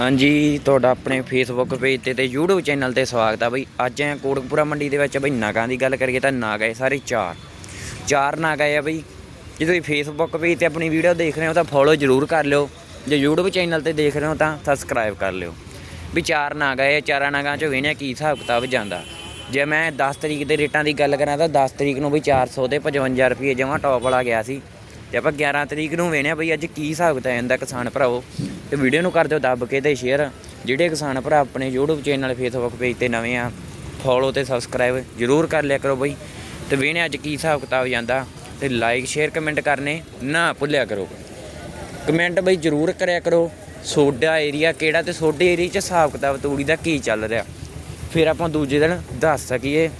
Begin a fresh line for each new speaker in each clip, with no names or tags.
ਹਾਂਜੀ, ਤੁਹਾਡਾ ਆਪਣੇ ਫੇਸਬੁੱਕ ਪੇਜ ਤੇ ਤੇ YouTube ਚੈਨਲ ਤੇ ਸਵਾਗਤ ਆ ਬਈ। ਅੱਜ ਐ ਕੋਟਕਪੂਰਾ ਮੰਡੀ ਦੇ ਵਿੱਚ ਬਈ ਨਾਗਾਂ ਦੀ ਗੱਲ ਕਰੀਏ ਤਾਂ ਨਾਗ ਆਏ ਸਾਰੇ ਚਾਰ। ਚਾਰ ਨਾਗ ਆਏ ਆ ਬਈ। ਜੇ ਤੁਸੀਂ ਫੇਸਬੁੱਕ ਪੇਜ ਤੇ ਆਪਣੀ ਵੀਡੀਓ ਦੇਖ ਰਹੇ ਹੋ ਤਾਂ ਫੋਲੋ ਜ਼ਰੂਰ ਕਰ ਲਿਓ। ਜੇ YouTube ਚੈਨਲ ਤੇ ਦੇਖ ਰਹੇ ਹੋ ਤਾਂ ਸਬਸਕ੍ਰਾਈਬ ਕਰ ਲਿਓ। ਵੀ ਚਾਰ ਨਾਗ ਆਏ ਚਾਰਾਂ ਨਾਗਾਂ ਚੋਂ ਵੇਖਿਆ ਕੀ ਹਿਸਾਬ ਕਿਤਾਬ ਜਾਂਦਾ। ਜੇ ਮੈਂ 10 ਤਰੀਕ ਦੇ ਰੇਟਾਂ ਦੀ ਗੱਲ ਕਰਾਂ ਤਾਂ 10 ਤਰੀਕ ਨੂੰ ਬਈ 400 ਤੇ 55 ਰੁਪਏ ਜਮਾ ਟੌਪ ਵਾਲਾ ਗਿਆ ਸੀ। ਤੇ ਆਪਾਂ 11 ਤਰੀਕ ਨੂੰ ਵੇਖਿਆ ਬਈ ਅੱਜ ਕੀ ਹਿਸਾਬ ਕਿਤਾਬ ਜਾਂਦਾ ਕਿਸਾਨ ਭਰਾਓ ਤੇ ਵੀਡੀਓ ਨੂੰ ਕਰ ਦਿਓ ਦੱਬ ਕੇ ਤੇ ਸ਼ੇਅਰ ਜਿਹੜੇ ਕਿਸਾਨ ਭਰਾ ਆਪਣੇ YouTube ਚੈਨਲ ਫੇਸਬੁੱਕ ਪੇਜ ਤੇ ਨਵੇਂ ਆ ਫੋਲੋ ਤੇ ਸਬਸਕ੍ਰਾਈਬ ਜ਼ਰੂਰ ਕਰ ਲਿਆ ਕਰੋ ਬਈ। ਤੇ ਵੇਖਿਆ ਅੱਜ ਕੀ ਹਿਸਾਬ ਕਿਤਾਬ ਜਾਂਦਾ। ਤੇ ਲਾਈਕ ਸ਼ੇਅਰ ਕਮੈਂਟ ਕਰਨੇ ਨਾ ਭੁੱਲਿਆ ਕਰੋ। ਕਮੈਂਟ ਬਈ ਜ਼ਰੂਰ ਕਰਿਆ ਕਰੋ। ਸੋਡਾ ਏਰੀਆ ਕਿਹੜਾ ਤੇ ਸੋਡੇ ਏਰੀਆ 'ਚ ਹਿਸਾਬ ਕਿਤਾਬ ਤੂੜੀ ਦਾ ਕੀ ਚੱਲ ਰਿਹਾ। ਫਿਰ ਆਪਾਂ ਦੂਜੇ ਦਿਨ ਦੱਸ ਸਕੀਏ।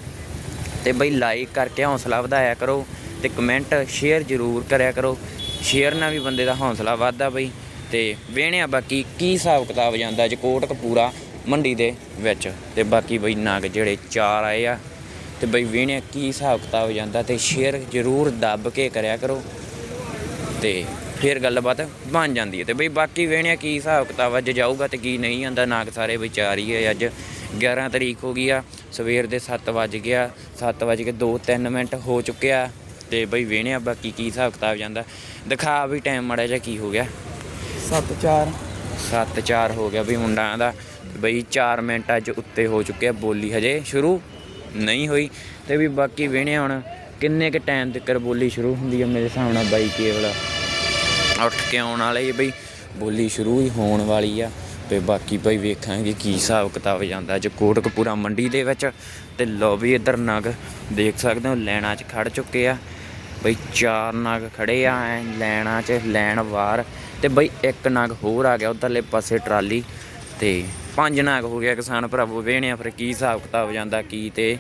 ਤੇ ਬਈ ਲਾਈਕ ਕਰਕੇ ਹੌਸਲਾ ਵਧਾਇਆ ਕਰੋ। ਤੇ ਕਮੈਂਟ ਸ਼ੇਅਰ ਜ਼ਰੂਰ ਕਰਿਆ ਕਰੋ। ਸ਼ੇਅਰ ਨਾਲ ਵੀ ਬੰਦੇ ਦਾ ਹੌਸਲਾ ਵੱਧਦਾ ਬਈ। ਤੇ ਵੇਹਣਿਆ ਬਾਕੀ ਕੀ ਹਿਸਾਬ ਕਿਤਾਬ ਜਾਂਦਾ ਅੱਜ ਕੋਟਕਪੂਰਾ ਮੰਡੀ ਦੇ ਵਿੱਚ? ਤੇ ਬਾਕੀ ਬਈ ਨਾਗ ਜਿਹੜੇ ਚਾਰ ਆਏ ਆ, ਤੇ ਬਈ ਵੇਹਣਿਆ ਕੀ ਹਿਸਾਬ ਕਿਤਾਬ ਜਾਂਦਾ? ਤੇ ਸ਼ੇਅਰ ਜ਼ਰੂਰ ਦੱਬ ਕੇ ਕਰਿਆ ਕਰੋ ਤੇ ਫਿਰ ਗੱਲਬਾਤ ਬਣ ਜਾਂਦੀ ਹੈ। ਤੇ ਬਈ ਬਾਕੀ ਵੇਹਣਿਆ ਕੀ ਹਿਸਾਬ ਕਿਤਾਬ ਅੱਜ ਜਾਊਗਾ ਤੇ ਕੀ ਨਹੀਂ ਆਂਦਾ ਨਾਗ ਸਾਰੇ ਵਿਚਾਰ ਹੀ ਹੈ ਅੱਜ। 11 ਤਰੀਕ ਹੋ ਗਈ ਆ, ਸਵੇਰ ਦੇ 7 ਵਜ ਗਿਆ 7 ਵਜ ਕੇ 2-3 ਮਿੰਟ ਹੋ ਚੁੱਕਿਆ ਤੇ ਬਈ ਵੇਹਣਿਆ ਬਾਕੀ ਕੀ ਹਿਸਾਬ ਕਿਤਾਬ ਜਾਂਦਾ? ਦਿਖਾ ਵੀ ਟਾਈਮ ਮੜਾ ਜਿਹਾ ਕੀ ਹੋ ਗਿਆ।
7 4
7-4 ਹੋ ਗਿਆ ਵੀ ਮੁੰਡਿਆਂ ਦਾ। ਬਈ 4 ਮਿੰਟ ਅੱਜ ਉੱਤੇ ਹੋ ਚੁੱਕਿਆ ਬੋਲੀ ਹਜੇ ਸ਼ੁਰੂ ਨਹੀਂ ਹੋਈ। ਤੇ ਵੀ ਬਾਕੀ ਵੇਹਣਿਆ ਹੁਣ। ਕਿੰਨੇ ਕ ਟਾਈਮ ਤੱਕ ਬੋਲੀ ਸ਼ੁਰੂ ਹੁੰਦੀ ਹੈ ਮੇਰੇ ਹਿਸਾਬ ਨਾਲ ਬਾਈ ਕੇਵਲ। ਉੱਠ ਕੇ ਆਉਣ ਵਾਲੇ ਬਈ। ਬੋਲੀ ਸ਼ੁਰੂ ਹੀ ਹੋਣ ਵਾਲੀ ਆ। ਤੇ ਬਾਕੀ ਬਈ ਵੇਖਾਂਗੇ ਕੀ ਹਿਸਾਬ ਕਿਤਾਬ ਜਾਂਦਾ ਅੱਜ ਕੋਟਕਪੂਰਾ ਮੰਡੀ ਦੇ ਵਿੱਚ। ਤੇ ਲੋ ਵੀ ਇੱਧਰ ਨਗ ਦੇਖ ਸਕਦੇ ਹੋ, ਲੈਣਾ 'ਚ ਖੜ ਚੁੱਕੇ ਆ। ਬਈ ਚਾਰ ਨਗ ਖੜੇ ਆ, ਐ ਲੈਣਾ 'ਚ ਲੈਣ ਵਾਰ। ਤੇ ਬਈ ਇੱਕ ਨਾਗ ਹੋਰ ਆ ਗਿਆ ਉਧਰਲੇ ਪਾਸੇ ਟਰਾਲੀ ਤੇ ਪੰਜ ਨਾਗ ਹੋ ਗਿਆ ਕਿਸਾਨ ਭਰਾਵੋ ਵੇਹਣਿਆ ਫਿਰ ਕੀ ਹਿਸਾਬ ਕਿਤਾਬ ਜਾਂਦਾ, ਕੀ ਤੇ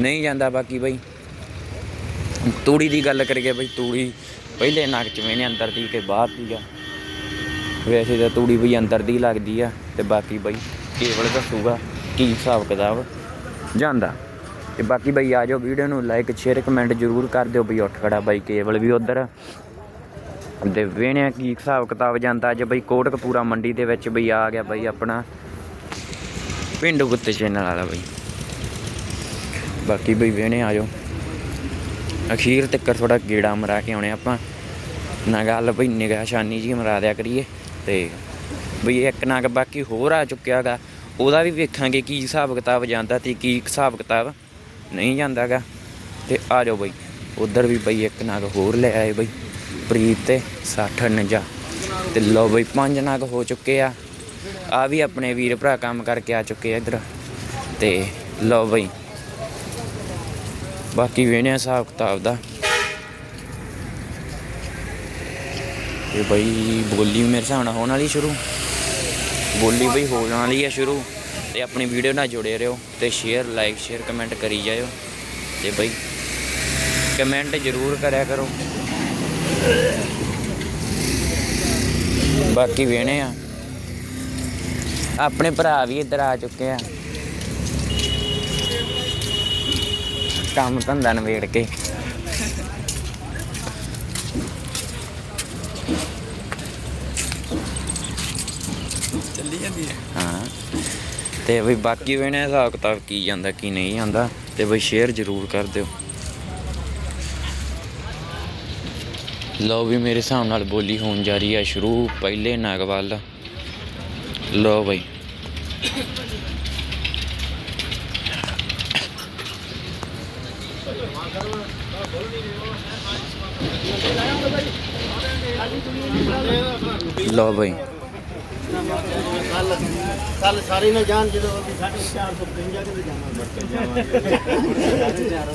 ਨਹੀਂ ਜਾਂਦਾ ਬਾਕੀ ਬਈ। ਤੂੜੀ ਦੀ ਗੱਲ ਕਰੀਏ ਬਈ, ਤੂੜੀ ਪਹਿਲੇ ਨਗ ਚ ਵੇਹਣੇ ਅੰਦਰ ਦੀ ਤੇ ਬਾਹਰ ਦੀ ਆ। ਵੈਸੇ ਤਾਂ ਤੂੜੀ ਬਈ ਅੰਦਰ ਦੀ ਲੱਗਦੀ ਆ ਤੇ ਬਾਕੀ ਬਈ ਕੇਵਲ ਦੱਸੂਗਾ ਕੀ ਹਿਸਾਬ ਕਿਤਾਬ ਜਾਂਦਾ। ਤੇ ਬਾਕੀ ਬਈ ਆ ਜਾਓ ਵੀਡੀਓ ਨੂੰ ਲਾਈਕ, ਸ਼ੇਅਰ, ਕਮੈਂਟ ਜ਼ਰੂਰ ਕਰ ਦਿਓ ਬਈ, ਉੱਠ ਖੜਾ ਬਾਈ ਕੇਵਲ ਵੀ ਉਧਰ। ਤੇ ਵੇਣਿਆ ਕੀ ਹਿਸਾਬ ਕਿਤਾਬ ਜਾਂਦਾ ਅੱਜ ਬਈ ਕੋਟਕਪੂਰਾ ਮੰਡੀ ਦੇ ਵਿੱਚ ਬਈ ਆ ਗਿਆ ਬਈ ਆਪਣਾ। ਪਿੰਡੂ ਕੁੱਤੇ ਚੈਨਲ ਵਾਲਾ ਬਈ। ਬਾਕੀ ਬਈ ਵੇਣੇ ਆ ਜਾਓ। ਅਖੀਰ ਤੱਕ ਥੋੜਾ ਗੇੜਾ ਮਰਾ ਕੇ ਆਉਣੇ ਆਪਾਂ। ਨਾ ਗੱਲ ਬਈ ਨਿਗਾਹ ਸ਼ਾਨੀ ਜੀ ਮਰਾ ਦਿਆ ਕਰੀਏ ਤੇ ਬਈ ਇੱਕ ਨਗ ਬਾਕੀ ਹੋਰ ਆ ਚੁੱਕਿਆਗਾ ਉਹਦਾ ਵੀ ਵੇਖਾਂਗੇ ਕੀ ਹਿਸਾਬ ਕਿਤਾਬ ਜਾਂਦਾ ਤੇ ਕੀ ਹਿਸਾਬ ਕਿਤਾਬ ਨਹੀਂ ਜਾਂਦਾਗਾ। ਤੇ ਆ ਜਾਓ ਬਈ। ਉਧਰ ਵੀ ਬਈ ਇੱਕ ਨਾਗ ਹੋਰ ਲੈ ਆਏ ਬਈ। ਪ੍ਰੀਤ ਤੇ 60 49 ਤੇ ਲੋ ਬਈ, ਪੰਜ ਨਗ ਹੋ ਚੁੱਕੇ ਆ। ਆ ਵੀ ਆਪਣੇ ਵੀਰ ਭਰਾ ਕੰਮ ਕਰਕੇ ਆ ਚੁੱਕੇ ਆ ਇੱਧਰ। ਤੇ ਲੋ ਬਈ, ਬਾਕੀ ਵੇਣਿਆ ਹਿਸਾਬ ਕਿਤਾਬ ਦਾ। ਇਹ ਬਈ, ਬੋਲੀ ਮੇਰੇ ਹਿਸਾਬ ਨਾਲ ਹੋਣ ਵਾਲੀ ਸ਼ੁਰੂ। ਬੋਲੀ ਬਈ ਹੋਣ ਵਾਲੀ ਆ ਸ਼ੁਰੂ। ਤੇ ਆਪਣੀ ਵੀਡੀਓ ਨਾਲ ਜੁੜੇ ਰਹੋ ਤੇ ਸ਼ੇਅਰ ਲਾਈਕ ਸ਼ੇਅਰ ਕਮੈਂਟ ਕਰੀ ਜਾਇਓ। ਤੇ ਬਈ ਕਮੈਂਟ ਜ਼ਰੂਰ ਕਰਿਆ ਕਰੋ। ਬਾਕੀ ਵੇਣੇ ਆ। ਆਪਣੇ ਭਰਾ ਵੀ ਇੱਧਰ ਆ ਚੁੱਕੇ ਆ। ਕੰਮ ਧੰਦਾ ਨਵੇੜ ਕੇ।
ਚੱਲੀ ਜਾਂਦੀ ਹੈ।
ਹਾਂ। ਤੇ ਬਈ ਬਾਕੀ ਵੇਣੇ ਹਿਸਾਬ ਕਿਤਾਬ ਕੀ ਜਾਂਦਾ ਕੀ ਨਹੀਂ ਜਾਂਦਾ ਤੇ ਬਈ ਸ਼ੇਅਰ ਜ਼ਰੂਰ ਕਰ ਦਿਓ। ਲੋ ਵੀ ਮੇਰੇ ਹਿਸਾਬ ਨਾਲ ਬੋਲੀ ਹੋਣ ਜਾ ਰਹੀ ਹੈ ਸ਼ੁਰੂ ਪਹਿਲੇ ਨਗ ਵੱਲ ਲੋ ਬਈ। ਲੋ ਬਈ।
ਕੱਲ ਸਾਰੇ ਨਾ ਜਾਣ ਜਦੋਂ ਅਸੀਂ 450 ਕਿਤੇ ਜਾਣਾ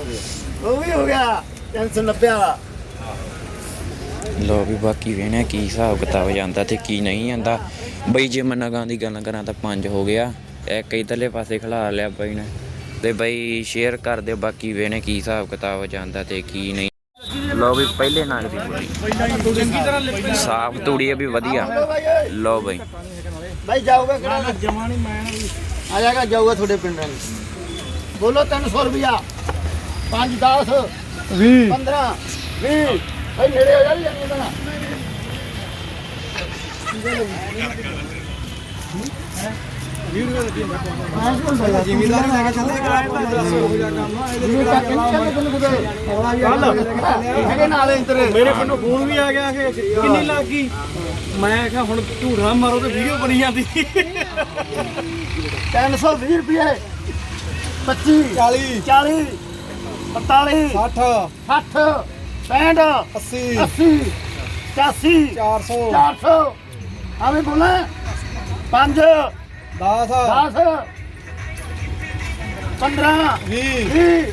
ਉਹ ਵੀ ਹੋ ਗਿਆ 390 ਵਾਲਾ।
ਲੋ ਵੀ ਬਾਕੀ ਵੇਣੇ ਕੀ ਹਿਸਾਬ ਕਿਤਾਬ ਜਾਂਦਾ ਤੇ ਕੀ ਨਹੀਂ ਜਾਂਦਾ। ਬਈ ਜੇ ਮੈਂ ਨਗਾਂ ਦੀ ਗੱਲ ਕਰਾਂ ਤਾਂ ਪੰਜ ਹੋ ਗਿਆ। ਇੱਕ ਇਧਰਲੇ ਪਾਸੇ ਖਿਲਾ ਲਿਆ ਬਈ ਨੇ। ਤੇ ਬਈ ਸ਼ੇਅਰ ਕਰ ਦਿਓ ਬਾਕੀ ਵੇਣੇ ਕੀ ਹਿਸਾਬ ਕਿਤਾਬ ਜਾਂਦਾ ਤੇ ਕੀ ਨਹੀਂ। ਲੋ ਵੀ ਪਹਿਲੇ ਨਗ ਦੀ ਬੋਲੀ। ਸਾਫ਼ ਤੂੜੀ ਵੀ ਵਧੀਆ। ਲੋ ਬਈ।
ਭਾਈ ਜਾਊਗਾ ਕਿਹੜਾ ਜਮਾ ਨਹੀਂ ਮੈਂ ਆ ਜਾਏਗਾ ਜਾਊਗਾ ਤੁਹਾਡੇ ਪਿੰਡ ਨੂੰ। ਬੋਲੋ 300 ਰੁਪਿਆ 5 10 20 15 20 ਭਾਈ ਨੇੜੇ ਹੋ ਜਾ ਜੰਨੀ ਬਣਾ ਜ਼ਿਮੀਦਾਰ ਲੈ ਕੇ ਚੱਲੇ ਕਿਰਾਏ ਦਾ ਦੱਸ ਹੋ ਜਾ ਕੰਮ ਇਹ ਚੱਕ ਨਹੀਂ ਚੱਲੇ ਤੈਨੂੰ ਕਿਤੇ। ਹੈਗੇ ਨਾਲੇ ਇੰਤਰੇ
ਮੇਰੇ ਕੋਲ ਫੋਨ ਵੀ ਆ ਗਿਆ ਕਿ ਕਿੰਨੀ ਲੱਗ? ਗਈ ਮੈਂ ਕਿਹਾ ਹੁਣ ਝੂਠਾ ਮਾਰੋ ਤੇ ਵੀਡੀਓ ਬਣੀ ਜਾਂਦੀ।
320 ਰੁਪਏ। 25
40
40 45
60
60 65
80
80 85
400
400 ਆਵੇਂ ਬੋਲਾਂ। 5
10
10 15
20
20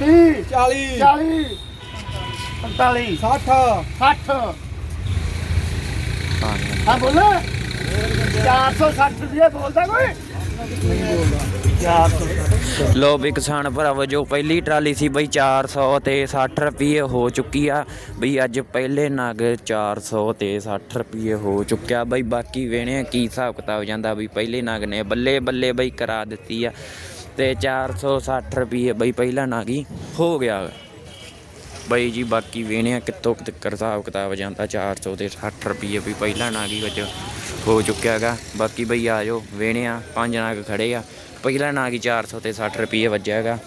30
40
40 45
60
60 ਹਾਂ ਬੋਲ। 460 ਰੁਪਏ ਬੋਲਦਾ ਕੋਈ ਨਹੀਂ ਬੋਲਦਾ 460
ਲੋ ਵੀ ਕਿਸਾਨ ਭਰਾਵੋ, ਜੋ ਪਹਿਲੀ ਟਰਾਲੀ ਸੀ ਬਈ 400 ਤੇ 60 ਰੁਪਏ ਹੋ ਚੁੱਕੀ ਆ। ਬਈ ਅੱਜ ਪਹਿਲੇ ਨਗ 400 ਤੇ 60 ਰੁਪਏ ਹੋ ਚੁੱਕਿਆ। ਬਈ ਬਾਕੀ ਵੇਣੇ ਕੀ ਹਿਸਾਬ ਕਿਤਾਬ ਜਾਂਦਾ ਬਈ ਪਹਿਲੇ ਨਗ ਨੇ ਬੱਲੇ ਬੱਲੇ ਬਈ ਕਰਾ ਦਿੱਤੀ ਆ। ਤੇ 460 ਰੁਪਏ ਬਈ ਪਹਿਲਾ ਨਗ ਹੀ ਹੋ ਗਿਆ। ਬਈ ਜੀ ਬਾਕੀ ਵੇਣੇ ਕਿੱਥੋਂ ਤੱਕ ਹਿਸਾਬ ਕਿਤਾਬ ਜਾਂਦਾ 400 ਤੇ 60 ਰੁਪਏ ਵੀ ਪਹਿਲਾ ਨਗ ਹੀ ਵਜੋਂ ਹੋ ਚੁੱਕਿਆ ਹੈਗਾ ਬਾਕੀ ਬਈ ਆ ਜਾਓ ਵੇਣੇ ਆ ਪੰਜ ਨਗ ਖੜੇ ਆ ਪਹਿਲਾ ਨਗ ਹੀ 400 ਤੇ 60 ਰੁਪਏ ਵੱਜਿਆ ਹੈਗਾ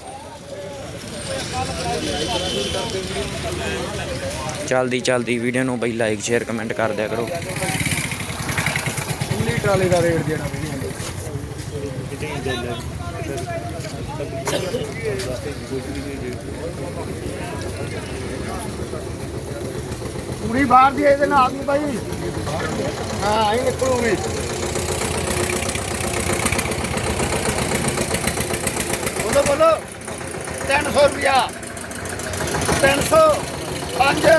ਚਲਦੀ ਚਲਦੀ ਵੀਡੀਓ ਨੂੰ ਬਈ ਲਾਈਕ ਸ਼ੇਅਰ ਕਮੈਂਟ ਕਰ ਦਿਆ ਕਰੋ
ਇੰਨੀ ਟਰਾਲੀ ਦਾ ਰੇਟ ਜਿਹੜਾ ਵੀ
ਪੂਰੀ ਬਾਹਰ ਦੀ ਇਹਦੇ ਨਾਲ ਦੀ ਬਾਈ ਹਾਂ ਆਈ ਨਿਕਲੂਗੀ ਬੋਲੋ ਬੋਲੋ 300 ਰੁਪਿਆ 300 5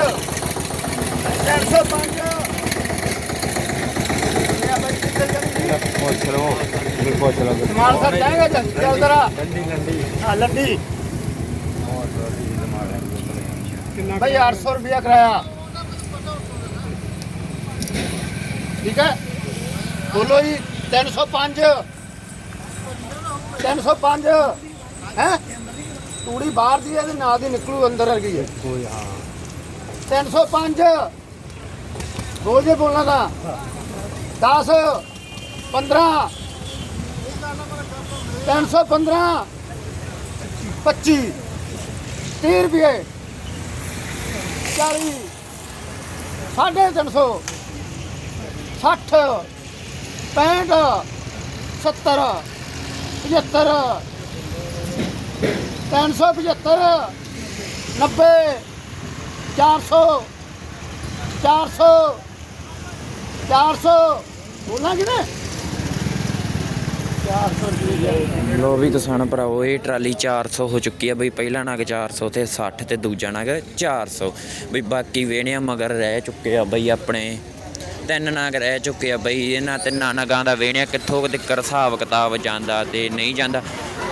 305 ਇਹ ਬਾਈ ਕਿੱਥੇ ਚੱਲੀ
ਪੁੱਛ ਲਓ ਵੀ ਪੁੱਛ ਲਓ
ਸਮਾਨ ਸਰ ਜਾਏਗਾ ਚੱਲ ਚੱਲ ਜਰਾ
ਲੰਡੀ ਲੰਡੀ
ਹਾਂ ਲੰਡੀ ਭਾਈ 800 ਰੁਪਿਆ ਕਰਾਇਆ ਠੀਕ ਹੈ। ਬੋਲੋ ਜੀ 305 305 ਹੈ? ਤੂੜੀ ਬਾਹਰ ਦੀ ਹੈ ਤੇ ਨਾਲ ਦੀ ਨਿਕਲੂ ਅੰਦਰ ਵਰਗੀ ਹੈ।
ਕੋਈ ਹਾਂ।
305 ਬੋਲ ਜੇ ਬੋਲਣਾ ਤਾਂ। 10 15 315 25 30 ਰੁਪਏ। 40 ਸਾਢੇ 300 60 65 70 75 375 90 400 400 400 ਬੋਲਣਾ ਕਿਨੇ 400 ਰੁਪਏ
ਲੋ ਵੀ ਕਿਸਾਨ ਭਰਾਓ ਇਹ ਟਰਾਲੀ 400 ਹੋ ਚੁੱਕੀ ਆ ਬਈ, ਪਹਿਲਾ ਨਗ 400 ਤੇ 60 ਤੇ ਦੂਜਾ ਨਗ 400 ਬਈ ਬਾਕੀ ਵੇਣਿਆ ਮਗਰ ਰਹਿ ਚੁੱਕੇ ਆ ਬਈ ਆਪਣੇ ਤਿੰਨ ਨਗ ਰਹਿ ਚੁੱਕੇ ਆ ਬਈ, ਇਹਨਾਂ ਤਿੰਨਾਂ ਨਗਾਂ ਦਾ ਵੇਣਿਆ ਕਿੱਥੋਂ ਤੱਕ ਹਿਸਾਬ ਕਿਤਾਬ ਜਾਂਦਾ ਤੇ ਨਹੀਂ ਜਾਂਦਾ।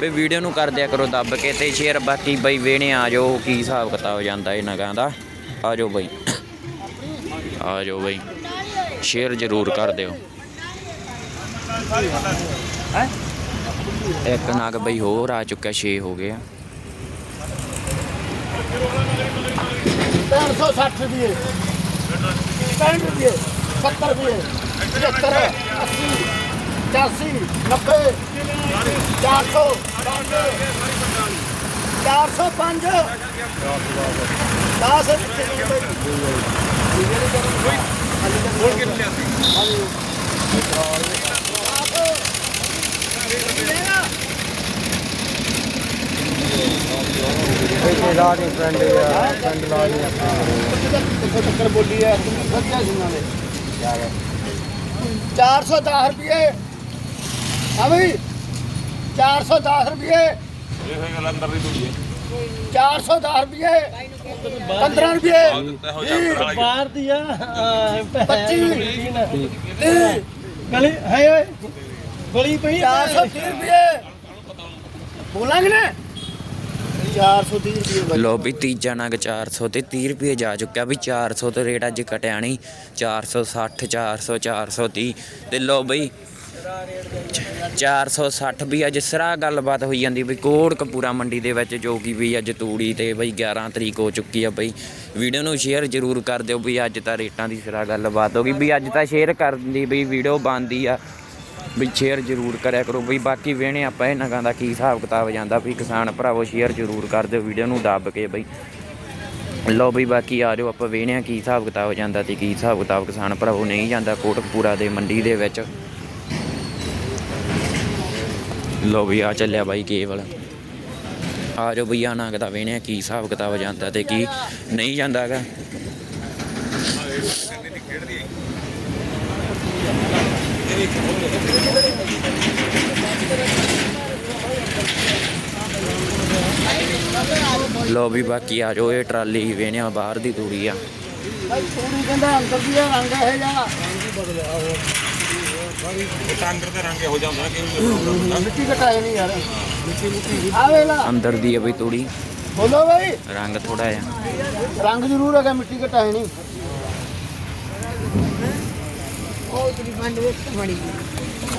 ਬਈ ਵੀਡੀਓ ਨੂੰ ਕਰ ਦਿਆ ਕਰੋ ਦੱਬ ਕੇ ਤੇ ਸ਼ੇਅਰ ਬਾਕੀ ਬਈ ਵੇਣੇ ਆ ਜਾਓ ਕੀ ਹਿਸਾਬ ਕਿਤਾਬ ਜਾਂਦਾ ਇਹ ਨਗਾਂ ਦਾ। ਆ ਜਾਓ ਬਈ, ਆ ਜਾਓ ਬਈ ਸ਼ੇਅਰ ਜ਼ਰੂਰ ਕਰ ਦਿਓ। ਇੱਕ ਨਾਗ ਬਈ ਹੋਰ ਆ ਚੁੱਕਾ 6 ਹੋ ਗਏ ਆ।
360 ਰੁਪਏ। 65 ਰੁਪਏ। 70 ਰੁਪਏ 75 80 85 90 400 405 10
ਇੱਥੇ ਲਾ ਦੀ ਫਰੈਂਡ ਯਾਰ ਫਰੈਂਡ ਲਾ ਦੀ
ਕਿੱਥੋਂ ਟੱਕਰ ਬੋਲੀ ਹੈ ਤੂੰ ਸੱਚਾ ਸੁਣਾ ਦੇ 410 ਰੁਪਏ। ਹਾਂ ਬਈ 410 ਰੁਪਏ ਇਹ ਗੱਲ ਅੰਦਰ ਦੀ ਦੂਜੀ 410 ਰੁਪਏ। 15 ਰੁਪਏ।
ਬਾਹਰ ਦੀ ਆ
ਪੱਚੀ।
25
30
ਗਲੀ ਹੈ ਓਏ। ਗਲੀ ਪਈ
430 ਰੁਪਏ। ਬੋਲਾਂਗੇ ਨਾ। 430 ਰੁਪਏ
ਲੋ ਵੀ ਤੀਜਾ ਨਗ 400 ਤੇ 30 ਰੁਪਏ ਜਾ ਚੁੱਕਿਆ ਵੀ 400 ਤੇ ਰੇਟ ਅੱਜ ਕਟਿਆ ਨਹੀਂ। 460 400 430 ਤੇ ਲੋ ਬਈ 460 ਵੀ ਅੱਜ ਸਰਾ ਗੱਲਬਾਤ ਹੋਈ ਜਾਂਦੀ ਬਈ ਕੋੜ ਕਪੂਰਾ ਮੰਡੀ ਦੇ ਵਿੱਚ ਜੋ ਕਿ ਵੀ ਅੱਜ ਤੂੜੀ ਤੇ ਬਈ 11 ਤਰੀਕ ਹੋ ਚੁੱਕੀ ਆ ਬਈ। ਵੀਡੀਓ ਨੂੰ ਸ਼ੇਅਰ ਜ਼ਰੂਰ ਕਰ ਦਿਓ ਬਈ ਅੱਜ ਤਾਂ ਰੇਟਾਂ ਦੀ ਸਰਾ ਗੱਲਬਾਤ ਹੋ ਗਈ ਵੀ ਅੱਜ ਤਾਂ ਸ਼ੇਅਰ ਕਰਨ ਦੀ ਬਈ ਵੀਡੀਓ ਬਣਦੀ ਆ। ਵੀ ਸ਼ੇਅਰ ਜ਼ਰੂਰ ਕਰਿਆ ਕਰੋ। ਬਈ ਬਾਕੀ ਵੇਣੇ ਆਪਾਂ ਇਹਨਾਂ ਗਾਂ ਦਾ ਕੀ ਹਿਸਾਬ ਕਿਤਾਬ ਜਾਂਦਾ, ਵੀ ਕਿਸਾਨ ਭਰਾਵੋ ਸ਼ੇਅਰ ਜ਼ਰੂਰ ਕਰ ਦਿਓ ਵੀਡੀਓ ਨੂੰ ਦੱਬ ਕੇ ਬਈ। ਲਓ ਬਈ, ਬਾਕੀ ਆ ਜਾਓ ਆਪਾਂ ਵੇਖਦੇ ਹਾਂ ਕੀ ਹਿਸਾਬ ਕਿਤਾਬ ਜਾਂਦਾ ਤੇ ਕੀ ਹਿਸਾਬ ਕਿਤਾਬ ਕਿਸਾਨ ਭਰਾਵੋ ਨਹੀਂ ਜਾਂਦਾ ਕੋਟਕਪੂਰਾ ਦੇ ਮੰਡੀ ਦੇ ਵਿੱਚ। ਲਓ ਵੀ ਆ ਚੱਲਿਆ ਬਾਈ ਕੇਵਲ। ਆ ਜਾਓ ਬਈ ਆ ਨੰਗ ਦਾ ਵੇਖਦੇ ਹਾਂ ਕੀ ਹਿਸਾਬ ਕਿਤਾਬ ਜਾਂਦਾ ਤੇ ਕੀ ਨਹੀਂ ਜਾਂਦਾ ਲਓ ਵੀ ਬਾਕੀ ਆ ਜਾਓ ਇਹ ਟਰਾਲੀ ਹਾਂ ਬਾਹਰ ਦੀ ਤੂੜੀ ਆ।
ਭਾਈ ਤੂੜੀ ਕਹਿੰਦਾ ਅੰਦਰ ਦੀ ਆ, ਰੰਗ ਇਹ ਜਾ
ਰੰਗ ਇਹੋ ਜਿਹਾ ਹੁੰਦਾ ਕਿ
ਮਿੱਟੀ ਘਟਾਏ ਨਹੀਂ ਯਾਰ। ਆ ਵੇਲਾ
ਅੰਦਰ ਦੀ ਹੈ ਬਈ ਤੂੜੀ।
ਬੋਲੋ ਭਾਈ
ਰੰਗ ਥੋੜਾ ਜਿਹਾ।
ਰੰਗ ਜ਼ਰੂਰ ਹੈਗਾ ਮਿੱਟੀ ਘਟਾਏ ਨਹੀਂ।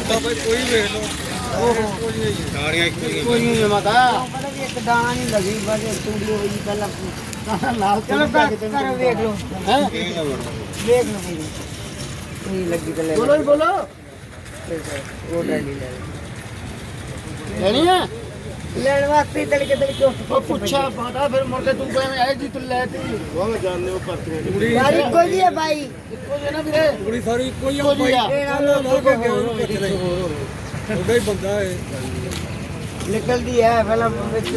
ਤਾਂ ਭਾਈ ਕੋਈ ਵੇਖ ਲਓ। ਸਾਰੀਆਂ ਇੱਕੋ ਹੀ
ਕੋਈ ਨਹੀਂ ਮਤਾ
ਇੱਕ ਦਾਣਾ ਨਹੀਂ ਲੱਗੀ ਬਸ ਤੂੜੀ ਹੋਈ ਪਹਿਲਾਂ।
ਨਾਲ
ਚਲੋ ਕਰ ਵੇਖ ਲਓ।
ਹੈ?
ਵੇਖ ਲਓ ਕੋਈ ਨਹੀਂ। ਲੱਗੀ ਤਾਂ ਲੈ
ਬੋਲੋ ਹੀ ਬੋਲੋ।
ਉਹ ਡੈਡੀ ਲੈ
ਲੈਣੀ ਹੈ
ਲੈਣ ਵਾਸਤੇ ਤੜਕੇ ਤੜਕੇ ਉੱਠ
ਉਹ ਪੁੱਛਾ ਪਤਾ ਫਿਰ ਮੁੜ ਕੇ ਤੂੰ ਕਹਿੰਵੇਂ ਆਏ ਜੀ ਤੂੰ ਲੈ ਤੀ। ਉਹ ਜਾਣਦੇ ਉਹ ਪਰਤੀਆਂ
ਯਾਰ ਇੱਕੋ ਜੀ ਹੈ ਬਾਈ।
ਇੱਕੋ ਜੇ ਨਾ ਵੀਰੇ।
ਕੁੜੀ ਸਾਰੀ ਇੱਕੋ ਹੀ
ਆ
ਇਹ ਨਾਲ ਲੋਕ
ਉਹਦਾ ਹੀ ਬੰਦਾ ਹੈ
ਨਿਕਲਦੀ ਹੈ ਪਹਿਲਾਂ ਵਿੱਚ।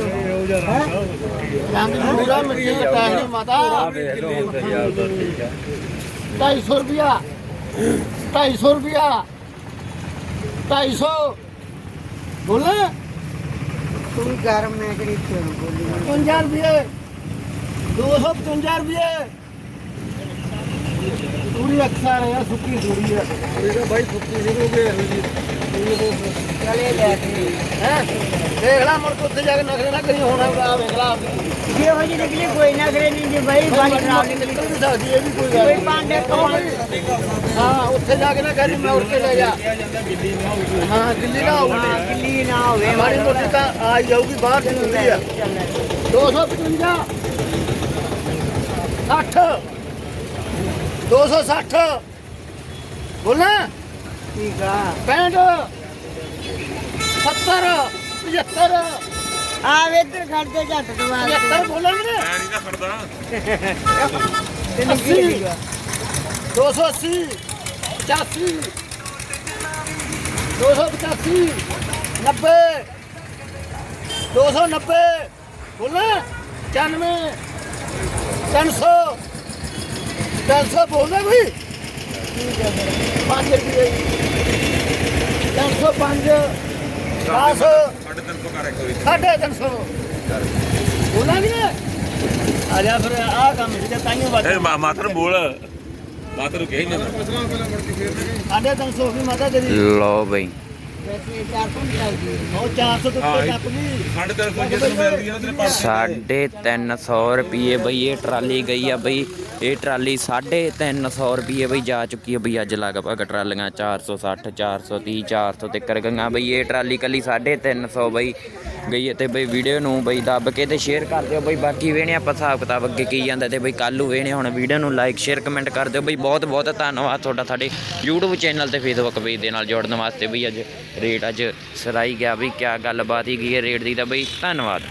ਹੈਂ?
ਰੰਗ ਪੂਰਾ ਮਿੱਟੀ ਘਟਾਏ ਨਹੀਂ ਮਾਤਾ। ਢਾਈ ਸੌ ਰੁਪਿਆ ਢਾਈ ਸੌ ਰੁਪਿਆ ਢਾਈ ਸੌ। ਬੋਲੇ।
ਤੂੰ ਵੀ ਕਰ ਮੈਂ ਕਿਹੜੀ ਕਿਉਂ ਬੋਲੀ।
55 ਰੁਪਏ। 255 ਰੁਪਏ। ਪੂਰੀ ਅੱਖਾਂ ਹੈ ਸੁੱਕੀ ਦੂਰੀ ਹੈ
ਇਹਦਾ ਭਾਈ ਸੁੱਕੀ ਜਿਹਨੂੰ ਵੀ ਇਹੋ ਜੀ
ਚਲੇ ਲੈ ਕੇ
ਹੈ ਦੇਖ ਲੈ ਮੁੜ ਕੇ ਉੱਥੇ ਜਾ ਕੇ ਨਖਰੇ ਨਾ ਕਰੀ ਹੋਣਾ ਆ ਵੇਖ ਲਾ
ਜੇ ਹੋ ਜੀ ਨਿਕਲੀ ਕੋਈ ਨਾ ਕਰੇ ਨਹੀਂ ਜੇ ਬਾਈ ਬਾਈ ਖਰਾਬ ਨਿਕਲੀ
ਨਿਕਲ ਵੀ ਸਕਦੀ ਇਹ ਵੀ ਕੋਈ ਗੱਲ
ਕੋਈ
ਨਹੀਂ।
ਪਾਂਡੇ ਕੋਲ
ਹਾਂ ਉੱਥੇ ਜਾ ਕੇ ਨਾ ਕਰੀ ਮੈਂ ਉੱਠ ਕੇ ਲੈ ਜਾ। ਹਾਂ ਦਿੱਲੀ ਨਾ ਹੋਊਗੀ
ਹਾਂ ਗਿੱਲੀ
260 ਬੋਲਣਾ?
ਠੀਕ ਆ।
65 70 75
ਆ ਵੇਦਰ ਖੜਦੇ ਝੱਟ ਦਵਾ
75 ਬੋਲਾਂਗੇ
ਮੈਂ ਨਹੀਂ ਤਾਂ ਖੜਦਾ।
ਤੈਨੂੰ ਕੀ। ਲੱਗਿਆ
280 85 285 90 290 ਬੋਲਣਾ? 94 300 300 ਬੋਲਣਾ ਕੋਈ 5 ਰੁਪਏ 305 10
ਸਾਡੇ ਤਿੰਨ ਤੋਂ ਕਰ ਇੱਕ ਵਾਰੀ
ਸਾਢੇ ਤਿੰਨ ਸੌ ਬੋਲਾਂ ਵੀ ਨਾ ਆ ਜਾ ਫਿਰ ਆਹ ਕੰਮ ਜਿਹੜਾ ਤਾਈਓ ਵੱਧ
ਇਹ ਮਾ- ਮਾਤਰ ਨੂੰ ਬੋਲ ਮਾਤਰ ਨੂੰ ਕਹੀ ਨਾ
ਸਾਢੇ ਤਿੰਨ ਸੌ ਵੀ ਮਾਤਾ ਤੇਰੀ
ਲਓ ਬਈ ਇਹ ਟਰਾਲੀ ਗਈ ਆ ਬਈ ਇਹ ਟਰਾਲੀ ਸਾਢੇ ਤਿੰਨ ਸੌ ਰੁਪਏ ਬਈ ਜਾ ਚੁੱਕੀ ਹੈ ਬਈ ਅੱਜ ਲਗਭਗ ਟਰਾਲੀਆਂ 460 430 400 ਤੱਕ ਗਈਆਂ ਬਈ। ਇਹ ਟਰਾਲੀ ਕੱਲੀ ਸਾਢੇ ਤਿੰਨ ਸੌ ਬਈ ਗਈ ਹੈ ਤੇ ਬਈ ਵੀਡੀਓ ਨੂੰ ਬਈ ਦੱਬ ਕੇ ਤੇ ਸ਼ੇਅਰ ਕਰ ਦਿਓ ਬਈ। ਬਾਕੀ ਵੇਣੇ ਆਪਾਂ ਹਿਸਾਬ ਕਿਤਾਬ ਅੱਗੇ ਕੀ ਜਾਂਦਾ ਤੇ ਬਈ ਕੱਲ ਨੂੰ ਵੇਣੇ ਹੁਣ ਵੀਡੀਓ ਨੂੰ ਲਾਈਕ ਸ਼ੇਅਰ ਕਮੈਂਟ ਕਰ ਦਿਓ ਬਈ। ਬਹੁਤ ਬਹੁਤ ਧੰਨਵਾਦ ਤੁਹਾਡਾ ਸਾਡੇ YouTube ਚੈਨਲ ਤੇ Facebook ਪੇਜ ਦੇ ਨਾਲ ਜੋੜਨ ਵਾਸਤੇ ਬਈ। ਅੱਜ ਰੇਟ ਅੱਜ ਸਰਾਈ ਗਿਆ ਬਈ, ਕਿਆ ਗੱਲਬਾਤ ਹੀ ਗਈ ਹੈ ਰੇਟ ਦੀ ਤਾਂ ਬਈ। ਧੰਨਵਾਦ।